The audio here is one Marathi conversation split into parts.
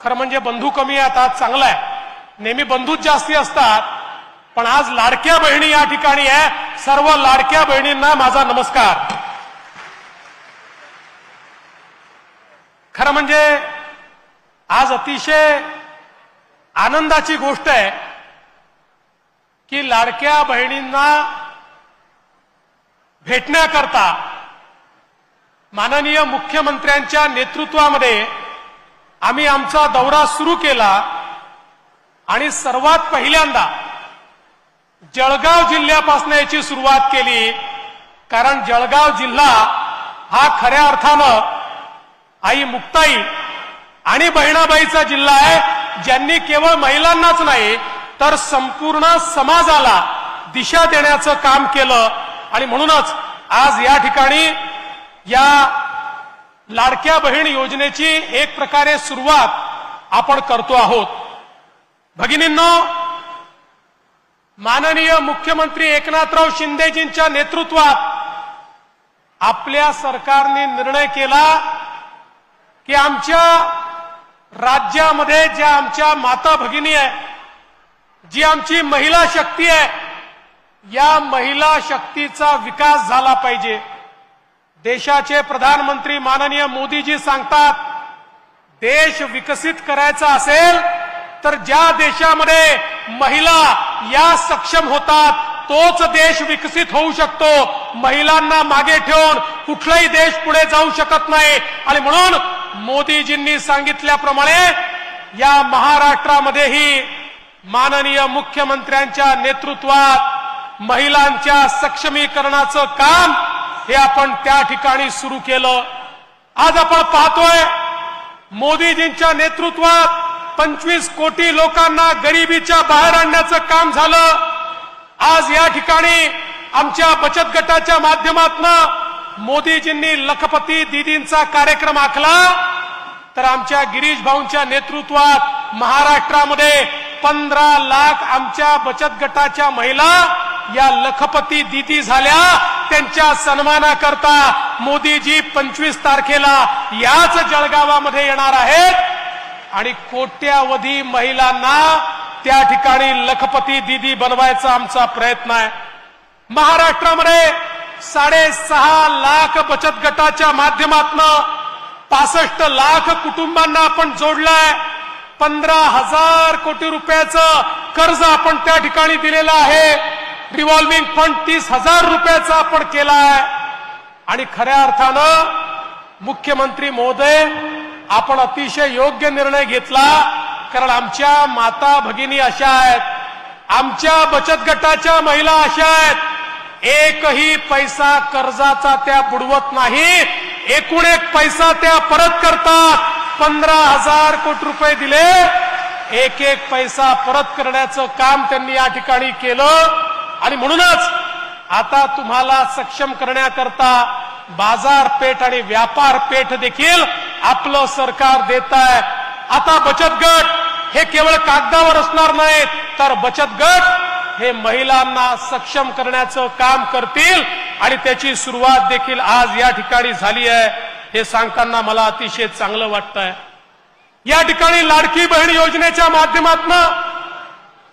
खरं म्हणजे बंधू कमी आहेत आज चांगलं आहे. नेहमी बंधूच जास्ती असतात पण आज लाडक्या बहिणी या ठिकाणी आहे. सर्व लाडक्या बहिणींना माझा नमस्कार. खरं म्हणजे आज अतिशय आनंदाची गोष्ट आहे की लाडक्या बहिणींना भेटण्याकरता माननीय मुख्यमंत्र्यांच्या नेतृत्वामध्ये आम्ही आमचा दौरा सुरू केला आणि सर्वात पहिल्यांदा जळगाव जिल्ह्यापासून याची सुरुवात केली. कारण जळगाव जिल्हा हा खऱ्या अर्थानं आई मुक्ताई आणि बहिणाबाईचा जिल्हा आहे. ज्यांनी केवळ महिलांनाच नाही तर संपूर्ण समाजाला दिशा देण्याचं काम केलं. आणि म्हणूनच आज या ठिकाणी या लाडक्या बहीण योजनेची एक प्रकारे सुरुवात आपण करतो आहोत. भगिनींनो माननीय मुख्यमंत्री एकनाथराव शिंदेजींच्या नेतृत्वात आपल्या सरकारने निर्णय केला की आमच्या राज्यामध्ये ज्या आमच्या माता भगिनी आहे जी आमची महिला शक्ती आहे या महिला शक्तीचा विकास झाला पाहिजे. देशाचे प्रधानमंत्री माननीय मोदीजी सांगतात देश विकसित करायचा असेल तर ज्या देशामध्ये महिला या सक्षम होतात तोच देश विकसित होऊ शकतो. महिलांना मागे ठेवून कुठलाही देश पुढे जाऊ शकत नाही. आणि म्हणून मोदीजींनी सांगितल्याप्रमाणे या महाराष्ट्रामध्येही माननीय मुख्यमंत्र्यांच्या नेतृत्वात महिलांच्या सक्षमीकरणाचं काम हे आपण त्या ठिकाणी सुरू केलं. आज आपण पाहतोय मोदीजींच्या नेतृत्वात पंचवीस कोटी लोकांना गरिबीच्या बाहेर आणण्याचं काम झालं. आज या ठिकाणी आमच्या बचत गटाच्या माध्यमातून मोदीजींनी लखपती दिदींचा कार्यक्रम आखला. तर आमच्या गिरीश भाऊंच्या नेतृत्वात महाराष्ट्रामध्ये पंधरा लाख आमच्या बचत गटाच्या महिला या लखपती दिदी झाल्या. त्यांच्या सन्मानाकरता मोदीजी पंचवीस तारखेला याच जळगावामध्ये येणार आहेत. आणि कोट्यावधी महिलांना त्या ठिकाणी लखपती दिदी बनवायचा आमचा प्रयत्न आहे. महाराष्ट्रामध्ये साडेसहा लाख बचत गटाच्या माध्यमातून पासष्ट लाख कुटुंबांना आपण जोडलाय. पंधरा हजार कोटी रुपयाचं कर्ज आपण त्या ठिकाणी दिलेलं आहे. रिव्हॉल्विंग फंड तीस हजार रुपयाचा आपण केला आहे आणि खऱ्या अर्थानं मुख्यमंत्री महोदय आपण अतिशय योग्य निर्णय घेतला कारण आमच्या माता भगिनी अशा आहेत. आमच्या बचत गटाच्या महिला अशा आहेत. एकही पैसा कर्जाचा त्या बुडवत नाही एकूण एक पैसा त्या परत करतात. पंधरा हजार कोटी रुपये दिले. एक एक पैसा परत करण्याचं काम त्यांनी या ठिकाणी केलं. आणि म्हणूनच आता तुम्हाला सक्षम करण्याकरता बाजारपेठ आणि व्यापार पेठ देखील आपलं सरकार देत आहे आता बचत गट हे केवळ कागदावर असणार नाहीत तर बचत गट हे महिलांना सक्षम करण्याचं काम करतील आणि त्याची सुरुवात देखील आज या ठिकाणी झाली आहे. हे सांगताना मला अतिशय चांगलं वाटतंय. या ठिकाणी लाडकी बहीण योजनेच्या माध्यमातून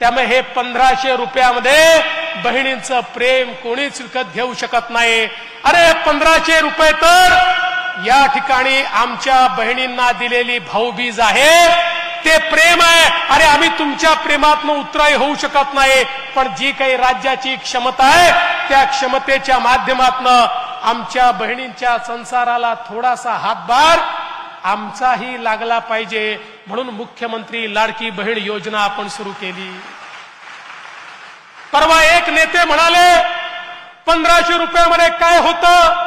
त्यामुळे हे पंधराशे रुपयामध्ये बहिणींचं प्रेम कोणीच विकत घेऊ शकत नाही. अरे पंधराशे रुपये तर या ठिकाणी आमच्या बहिणींना दिलेली भाऊबीज आहे. ते प्रेम आहे. अरे आम्ही तुमच्या प्रेमातनं उतराई होऊ शकत नाही. पण जी काही राज्याची क्षमता आहे त्या क्षमतेच्या माध्यमातनं आमच्या बहिणींच्या संसाराला थोडासा हातभार आमचाही लागला पाहिजे. म्हणून मुख्यमंत्री लाडकी बहीण योजना आपण सुरू केली. परवा एक नेते म्हणाले पंधराशे रुपयामध्ये काय होतं?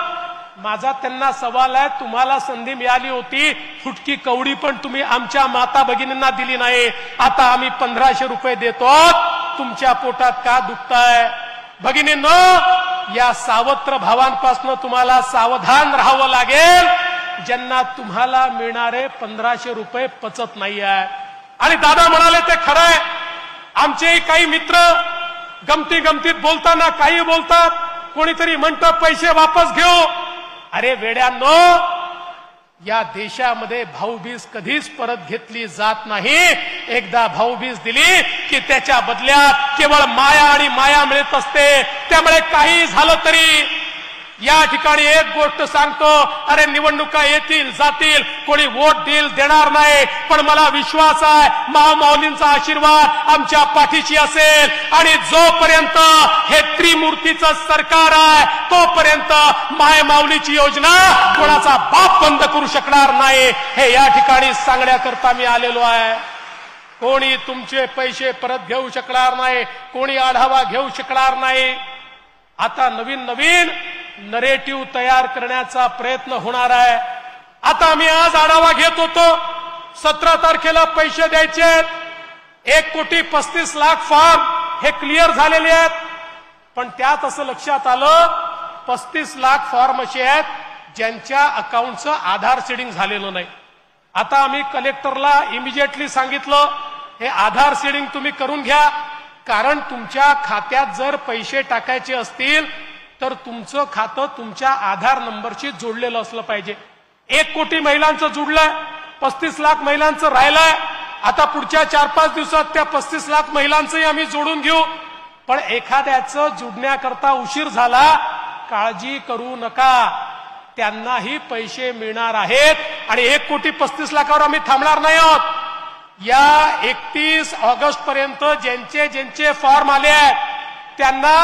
माझा त्यांना सवाल आहे तुम्हाला संधी मिळाली होती फुटकी कवडी पण तुम्ही आमच्या माता भगिनींना दिली नाही. आता आम्ही पंधराशे रुपये देतो. तुमच्या पोटात का दुखताय? भगिनींनो या सावत्र भावांपासून तुम्हाला सावधान राहावं लागेल. ज्यांना तुम्हाला मिळणारे पंधराशे रुपये पचत नाही आहे आणि दादा म्हणाले ते खरंय आमचेही काही मित्र गमती गमतीत बोलताना काही बोलतात. कोणीतरी म्हणतं पैसे वापस घेऊ. अरे वेड्यांनो या देशामध्ये भाऊबीज कधीच परत घेतली जात नाही. एकदा भाऊबीज दिली की त्याच्या बदल्यात केवळ माया आणि माया मिळत असते. त्यामुळे काही झालं तरी या ठिकाणी एक गोष्ट सांगतो अरे निवडणुका येतील जातील कोणी वोट देईल देणार नाही. पण मला विश्वास आहे महामौलींचा आशीर्वाद आमच्या पाठीशी असेल. आणि जोपर्यंत हे त्रिमूर्तीचं सरकार आहे तोपर्यंत मायमाऊलीची योजना कोणाचा बाप बंद करू शकणार नाही. हे या ठिकाणी सांगण्याकरता मी आलेलो आहे. कोणी तुमचे पैसे परत घेऊ शकणार नाही कोणी आढावा घेऊ शकणार नाही. आता नवीन नवीन नरेटिव्ह तयार करण्याचा प्रयत्न होणार आहे. आता मी आज आढावा घेत होतो सतरा तारखेला पैसे द्यायचे आहेत. एक कोटी पस्तीस लाख फॉर्म हे क्लिअर झालेले आहेत. पण त्यात असं लक्षात आलं पस्तीस लाख फॉर्म असे आहेत ज्यांच्या अकाउंटचं आधार सीडिंग झालेलं नाही. आता आम्ही कलेक्टरला इमिजिएटली सांगितलं हे आधार सीडिंग तुम्ही करून घ्या. कारण तुमच्या खात्यात जर पैसे टाकायचे असतील तर तुमचं खातं तुमच्या आधार नंबरशी जोडलेलं असलं पाहिजे. एक कोटी महिलांचं जुडलंय पस्तीस लाख महिलांचं राहिलंय. आता पुढच्या चार पाच दिवसात त्या पस्तीस लाख महिलांचंही आम्ही जोडून घेऊ. पण एखाद्याचं जुडण्याकरता उशीर झाला काळजी करू नका. त्यांनाही पैसे मिळणार आहेत आणि एक कोटी पस्तीस लाखावर आम्ही थांबणार नाही आहोत. या एकतीस ऑगस्ट पर्यंत ज्यांचे ज्यांचे फॉर्म आले आहेत त्यांना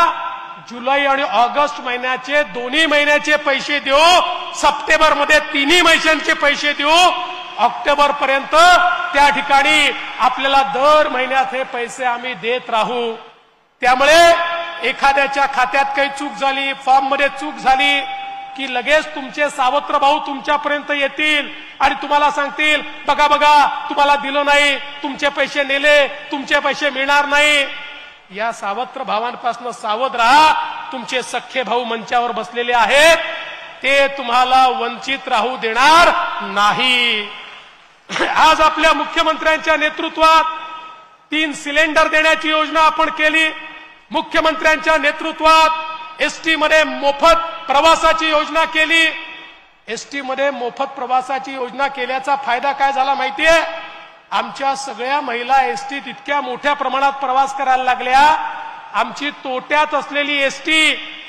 जुलै आणि ऑगस्ट महिन्याचे दोन्ही महिन्याचे पैसे देऊ. सप्टेंबरमध्ये तिन्ही महिन्यांचे पैसे देऊ. ऑक्टोबर पर्यंत त्या ठिकाणी आपल्याला दर महिन्यात हे पैसे आम्ही देत राहू. त्यामुळे एखाद्याच्या खात्यात काही चूक झाली फॉर्ममध्ये चूक झाली की लगेच तुमचे सावत्र भाऊ तुमच्यापर्यंत येतील आणि तुम्हाला सांगतील बघा बघा तुम्हाला दिलं नाही तुमचे पैसे नेले तुमचे पैसे मिळणार नाही. या सावत्र भावांपासून सावध राहा. तुमचे सख्खे भाऊ मंचावर बसलेले आहेत. ते तुम्हाला वंचित राहू देणार नाही. आज आपल्या मुख्यमंत्र्यांच्या नेतृत्वात तीन सिलेंडर देण्याची योजना आपण केली. मुख्यमंत्र्यांच्या नेतृत्वात एसटी मध्ये मोफत प्रवासाची योजना केली. एसटी मध्ये मोफत प्रवासाची योजना केल्याचा फायदा काय झाला माहितीये? आमच्या सगळ्या महिला एसटीत इतक्या मोठ्या प्रमाणात प्रवास करायला लागल्या. आमची तोट्यात असलेली एसटी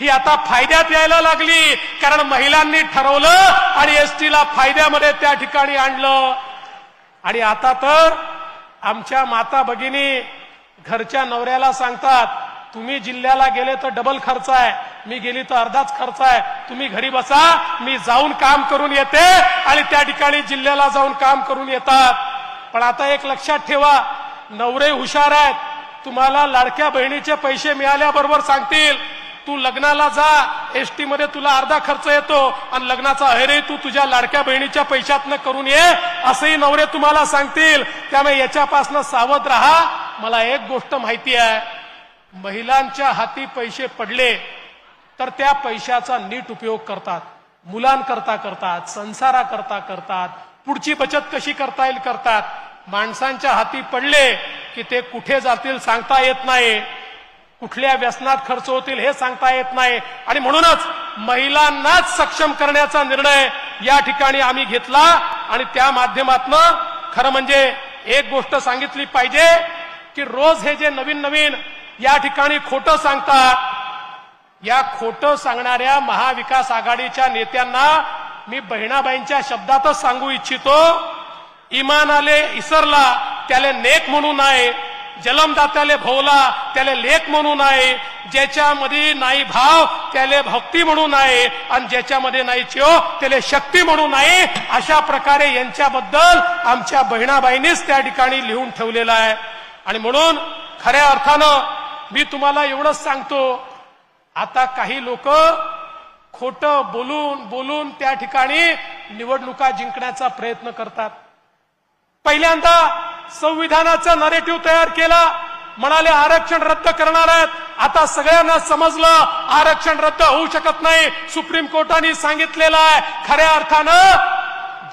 ही आता फायद्यात यायला लागली. कारण महिलांनी ठरवलं आणि एसटीला फायद्यामध्ये त्या ठिकाणी आणलं. आणि आता तर आमच्या माता भगिनी घरच्या नवऱ्याला सांगतात तुम्ही जिल्ह्याला गेले तर डबल खर्च आहे. मी गेली तर अर्धाच खर्च आहे. तुम्ही घरी बसा. मी जाऊन काम करून येते. आणि त्या ठिकाणी जिल्ह्याला जाऊन काम करून येतात. पण आता एक लक्षात ठेवा नवरे हुशार आहेत. तुम्हाला लाडक्या बहिणीचे पैसे मिळाल्याबरोबर सांगतील तू लग्नाला जा एसटी मध्ये तुला अर्धा खर्च येतो आणि लग्नाचा अहेरही तू तुझ्या लाडक्या बहिणीच्या पैशातनं करून ये असंही नवरे तुम्हाला सांगतील. त्यामुळे याच्यापासून सावध राहा. मला एक गोष्ट माहिती आहे. महिलांच्या हाती पैसे पडले तर त्या पैशाचा नीट उपयोग करतात. मुलांकरता करतात संसाराकरता करतात. पुढची बचत कशी करता येईल? करतात. माणसांच्या हाती पडले की ते कुठे जातील सांगता येत नाही. कुठल्या व्यसनात खर्च होतील हे सांगता येत नाही. आणि म्हणूनच महिलांनाच सक्षम करण्याचा निर्णय या ठिकाणी आम्ही घेतला. आणि त्या माध्यमातनं खरं म्हणजे एक गोष्ट सांगितली पाहिजे की रोज हे जे नवीन नवीन या ठिकाणी खोटं सांगतात या खोटं सांगणाऱ्या महाविकास आघाडीच्या नेत्यांना मी बहिणाबाईंच्या शब्दातच सांगू इच्छितो. इमान आले इसरला त्याले नेक म्हणून आहे जलमदात्याले भोवला त्याले लेख म्हणून आहे ज्याच्यामध्ये नाही भाव त्याले भक्ती म्हणून आहे आणि ज्याच्यामध्ये नाही चिओ त्याले शक्ती म्हणून आहे अशा प्रकारे यांच्याबद्दल आमच्या बहिणाबाईंनीच त्या ठिकाणी लिहून ठेवलेलं आहे. आणि म्हणून खऱ्या अर्थानं मी तुम्हाला एवढंच सांगतो आता काही लोक खोट बोलून बोलून त्या ठिकाणी निवडणुका जिंकण्याचा प्रयत्न करतात. पहिल्यांदा संविधानाचा नरेटिव्ह तयार केला. म्हणाले आरक्षण रद्द करणार आहेत. आता सगळ्यांना समजलं आरक्षण रद्द होऊ शकत नाही. सुप्रीम कोर्टाने सांगितलेलं आहे खऱ्या अर्थानं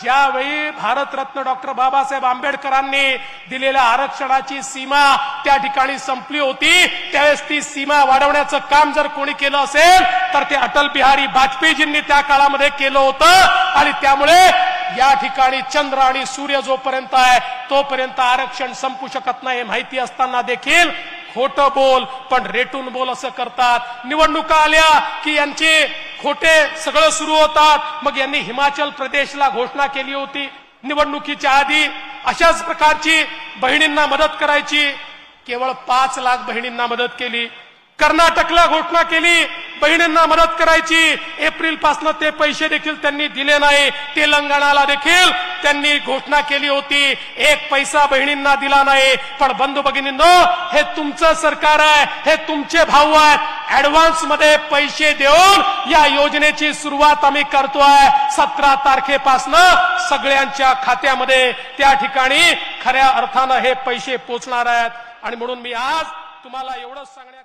ज्यावेळी भारतरत्न डॉक्टर बाबासाहेब आंबेडकरांनी दिलेल्या आरक्षणाची सीमा त्या ठिकाणी संपली होती त्यावेळेस ती सीमा वाढवण्याचं काम जर कोणी केलं असेल तर ते अटल बिहारी वाजपेयीजींनी त्या काळामध्ये केलं होतं. आणि त्यामुळे या ठिकाणी चंद्र आणि सूर्य जोपर्यंत आहे तोपर्यंत आरक्षण संपू शकत नाही माहिती असताना देखील खोटं बोल पण रेटून बोल असं करतात. निवडणुका आल्या की यांचे खोटे सगळं सुरू होतात. मग यांनी हिमाचल प्रदेशला घोषणा केली होती निवडणुकीच्या आधी. अशाच प्रकारची बहिणींना मदत करायची. केवळ पाच लाख बहिणींना मदत केली. कर्नाटकला घोषणा केली. बहिणींना मदत करायची. एप्रिलपासून ते पैसे देखील त्यांनी दिले नाही. तेलंगणाला देखील त्यांनी घोषणा केली होती. एक पैसा बहिणींना दिला नाही. पण बंधू भगिनींनो हे तुमचं सरकार आहे. हे तुमचे भाऊ आहेत. ऍडव्हान्समध्ये पैसे देऊन या योजनेची सुरुवात आम्ही करतोय. सतरा तारखेपासनं सगळ्यांच्या खात्यामध्ये त्या ठिकाणी खऱ्या अर्थानं हे पैसे पोचणार आहेत. आणि म्हणून मी आज तुम्हाला एवढंच सांगण्या